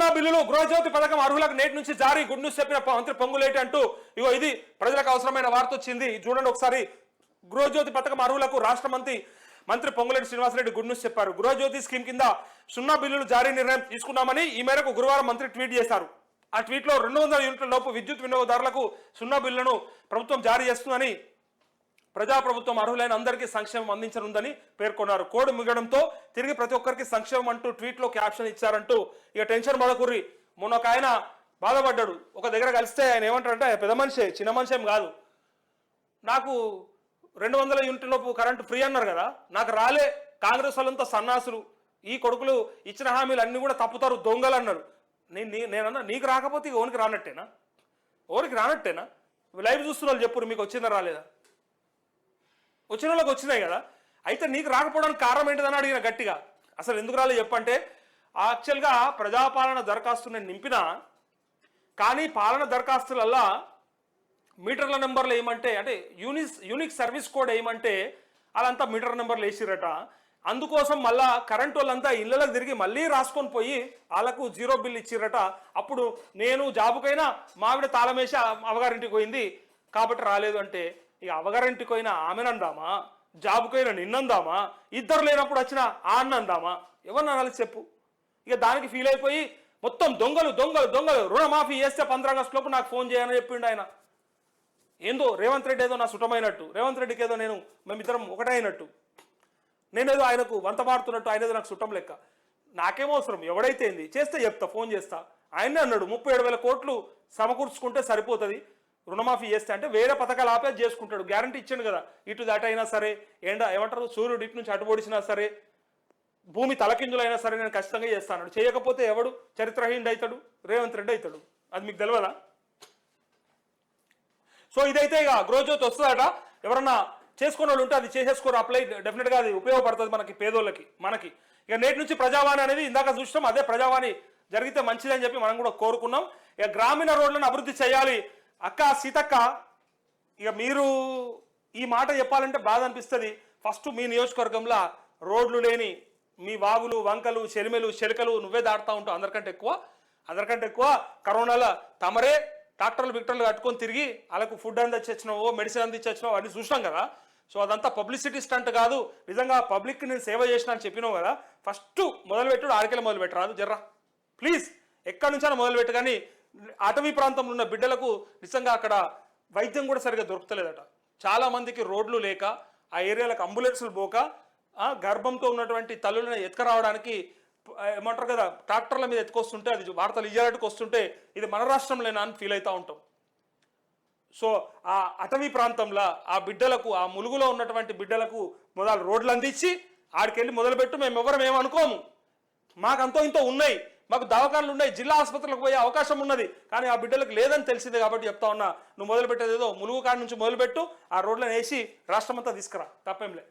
సున్నా బిల్లులు గృహజ్యోతి పథకం అర్హులకు నేటి నుంచి జారీ. గుడ్ న్యూస్ చెప్పిన మంత్రి పొంగులేటి అంటూ ఇగో ఇది ప్రజలకు అవసరమైన వార్త వచ్చింది. చూడండి ఒకసారి. గృహజ్యోతి పథకం అర్హులకు రాష్ట్ర మంత్రి మంత్రి పొంగులేటి శ్రీనివాసరెడ్డి గుడ్ న్యూస్ చెప్పారు. గృహజ్యోతి స్కీమ్ కింద సున్నా బిల్లులు జారీ నిర్ణయం తీసుకున్నామని ఈ మేరకు గురువారం మంత్రి ట్వీట్ చేశారు. ఆ ట్వీట్లో రెండు వందల యూనిట్ల లోపు విద్యుత్ వినియోగదారులకు సున్నా బిల్లును ప్రభుత్వం జారీ చేస్తుందని ప్రజాప్రభుత్వం అర్హులైన అందరికీ సంక్షేమం అందించనుందని పేర్కొన్నారు. కోడ్ ముగడంతో తిరిగి ప్రతి ఒక్కరికి సంక్షేమం అంటూ ట్వీట్లో క్యాప్షన్ ఇచ్చారంటూ ఇక టెన్షన్ పడకుర్రి మొన్న ఒక ఆయన బాధపడ్డాడు. ఒక దగ్గర కలిస్తే ఆయన ఏమంటారంటే పెద్ద మనిషే చిన్న మనిషి ఏం కాదు. నాకు రెండు వందల యూనిట్లలోపు కరెంటు ఫ్రీ అన్నారు కదా. నాకు రాలే. కాంగ్రెస్ వాళ్ళంతా సన్నాసులు. ఈ కొడుకులు ఇచ్చిన హామీలు అన్నీ కూడా తప్పుతారు దొంగలు అన్నారు. నేను నీ- నేనన్నా నీకు రాకపోతే ఓనికి రానట్టేనా? ఓనికి రానట్టేనా? లైవ్ చూస్తున్న వాళ్ళు చెప్పురు మీకు వచ్చిందా రాలేదా? వచ్చిన వాళ్ళకి వచ్చినాయి కదా. అయితే నీకు రాకపోవడానికి కారణం ఏంటిదని అడిగిన గట్టిగా. అసలు ఎందుకు రాలేదు చెప్పంటే యాక్చువల్గా ప్రజాపాలన దరఖాస్తు నేను నింపినా కానీ పాలన దరఖాస్తులల్లా మీటర్ల నెంబర్లు ఏమంటే అంటే యూనిస్ యూనిక్ సర్వీస్ కోడ్ ఏమంటే వాళ్ళంతా మీటర్ నెంబర్లు వేసిరట. అందుకోసం మళ్ళా కరెంట్ వాళ్ళంతా ఇళ్ళకి తిరిగి మళ్ళీ రాసుకొని పోయి వాళ్ళకు జీరో బిల్ ఇచ్చిరట. అప్పుడు నేను జాబుకైనా మావిడ తాళమేసి అవగారింటికి పోయింది. కాబట్టి రాలేదు అంటే ఇక అవగారింటికి పోయినా ఆమెనందామా? జాబుకైనా నిన్నందామా? ఇద్దరు లేనప్పుడు వచ్చిన ఆ అన్నందామా ఎవరిని అనాలి చెప్పు. ఇక దానికి ఫీల్ అయిపోయి మొత్తం దొంగలు దొంగలు దొంగలు రుణమాఫీ చేస్తే పంద్రాగస్టు లోపు నాకు ఫోన్ చేయని చెప్పిండు ఆయన. ఏందో రేవంత్ రెడ్డి ఏదో నా సుటమైనట్టు. రేవంత్ రెడ్డికి ఏదో నేను మేమిద్దరం ఒకటే అయినట్టు. నేనేదో ఆయనకు వంత మారుతున్నట్టు ఆయన ఏదో నాకు సుట్టం లెక్క. నాకేమో అవసరం? ఎవడైతే ఏంది? చేస్తే చెప్తా ఫోన్ చేస్తా. ఆయనే అన్నాడు ముప్పై ఏడు వేల కోట్లు సమకూర్చుకుంటే సరిపోతుంది. రుణమాఫీ చేస్తే అంటే వేరే పథకాలు ఆపే చేసుకుంటాడు. గ్యారంటీ ఇచ్చాడు కదా. ఇటు దాట అయినా సరే ఏండా ఏమంటారు? సూర్యుడు ఇటు నుంచి అటుపొడిచినా సరే భూమి తలకిందులైనా సరే నేను ఖచ్చితంగా చేస్తాను చేయకపోతే ఎవడు? చరిత్రహీనుడు అవుతాడు రేవంత్ రెడ్డి అవుతాడు అది మీకు తెలియదా సో ఇదైతే ఇక గ్రోజోత్ వస్తుందట. ఎవరన్నా చేసుకున్న వాళ్ళు ఉంటే అది చేసేసుకోరు. అప్లై డెఫినెట్గా అది ఉపయోగపడుతుంది మనకి పేదోళ్ళకి మనకి. ఇక నేటి నుంచి ప్రజావాణి అనేది ఇందాక చూసినాం అదే ప్రజావాణి జరిగితే మంచిదని చెప్పి మనం కూడా కోరుకున్నాం. ఇక గ్రామీణ రోడ్లను అభివృద్ధి చేయాలి. అక్క సీతక్క ఇక మీరు ఈ మాట చెప్పాలంటే బాధ అనిపిస్తుంది. ఫస్ట్ మీ నియోజకవర్గంలో రోడ్లు లేని మీ వాగులు వంకలు చెలిమెలు చెలికలు నువ్వే దాటుతా ఉంటావు అందరికంటే ఎక్కువ. అందరికంటే ఎక్కువ కరోనాలో తమరే డాక్టర్లు విక్టర్లు కట్టుకొని తిరిగి వాళ్ళకు ఫుడ్ అందించచ్చినావో మెడిసిన్ అందించచ్చినావో అన్ని చూసినాం కదా. సో అదంతా పబ్లిసిటీ స్టంట్ కాదు. నిజంగా పబ్లిక్కి నేను సేవ చేసిన అని చెప్పినావు కదా. ఫస్ట్ మొదలుపెట్టుడు ఆరికెళ్ళి మొదలు పెట్టరాదు జర్రా. ప్లీజ్. ఎక్కడి నుంచైనా మొదలుపెట్టు కానీ అటవీ ప్రాంతంలో ఉన్న బిడ్డలకు నిజంగా అక్కడ వైద్యం కూడా సరిగా దొరుకుతలేదట. చాలా మందికి రోడ్లు లేక ఆ ఏరియాలకు అంబులెన్సులు పోక గర్భంతో ఉన్నటువంటి తల్లులను ఎత్తుకరావడానికి ఏమంటారు కదా ట్రాక్టర్ల మీద ఎత్తుకొస్తుంటే అది వార్తలు ఇయ్యాలట్టుకు వస్తుంటే ఇది మన రాష్ట్రంలోనా అని ఫీల్ అవుతూ ఉంటాం. సో ఆ అటవీ ప్రాంతంలో ఆ బిడ్డలకు ఆ ములుగులో ఉన్నటువంటి బిడ్డలకు మొదలు రోడ్లు అందించి ఆడికెళ్ళి మొదలుపెట్టు మేము ఎవరు మేము మాకు అంతో ఇంతో ఉన్నాయి. మాకు దవాఖానలు ఉన్నాయి జిల్లా ఆసుపత్రులకు పోయే అవకాశం ఉన్నది. కానీ ఆ బిడ్డలకు లేదని తెలిసింది కాబట్టి చెప్తా ఉన్నా. నువ్వు మొదలుపెట్టేది ఏదో ములుగు కాడి నుంచి మొదలుపెట్టు ఆ రోడ్లను వేసి రాష్ట్రమంతా తీసుకురా. తప్పేంలే